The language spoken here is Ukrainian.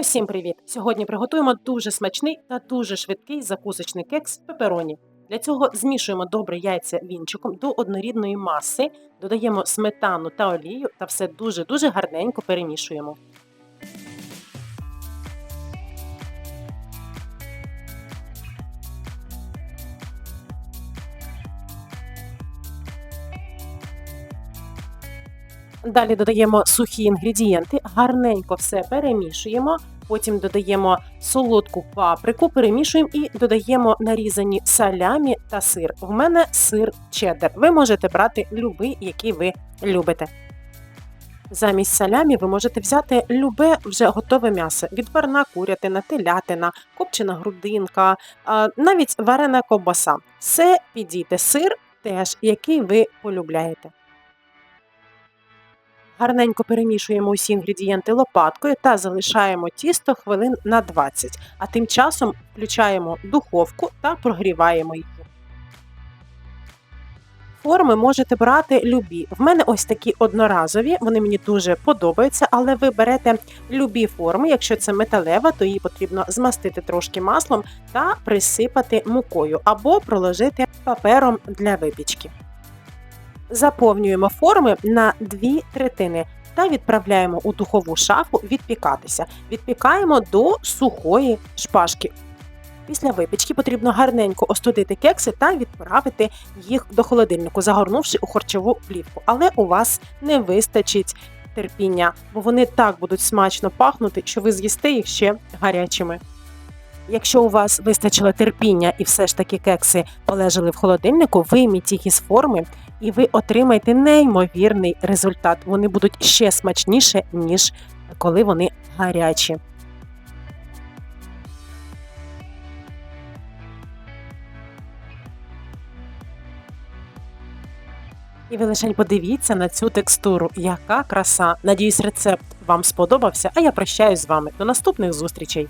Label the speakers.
Speaker 1: Усім привіт! Сьогодні приготуємо дуже смачний та дуже швидкий закусочний кекс пепероні. Для цього змішуємо добре яйця вінчиком до однорідної маси, додаємо сметану та олію та все дуже-дуже гарненько перемішуємо. Далі додаємо сухі інгредієнти, гарненько все перемішуємо. Потім додаємо солодку паприку, перемішуємо і додаємо нарізані салямі та сир. В мене сир чеддер. Ви можете брати любий, який ви любите. Замість салямі ви можете взяти любе вже готове м'ясо: відварна курятина, телятина, копчена грудинка, навіть варена ковбаса. Все підійде сир, теж який ви полюбляєте. Гарненько перемішуємо усі інгредієнти лопаткою та залишаємо тісто хвилин на 20, а тим часом включаємо духовку та прогріваємо її. Форми можете брати любі. В мене ось такі одноразові, вони мені дуже подобаються, але ви берете любі форми. Якщо це металева, то її потрібно змастити трошки маслом та присипати мукою або проложити папером для випічки. Заповнюємо форми на дві третини та відправляємо у духову шафу відпікатися. Відпікаємо до сухої шпажки. Після випічки потрібно гарненько остудити кекси та відправити їх до холодильнику, загорнувши у харчову плівку. Але у вас не вистачить терпіння, бо вони так будуть смачно пахнути, що ви з'їсте їх ще гарячими. Якщо у вас вистачило терпіння і все ж таки кекси полежали в холодильнику, вийміть їх із форми і ви отримаєте неймовірний результат. Вони будуть ще смачніше, ніж коли вони гарячі. І ви лише подивіться на цю текстуру, яка краса. Надіюсь, рецепт вам сподобався, а я прощаюсь з вами. До наступних зустрічей!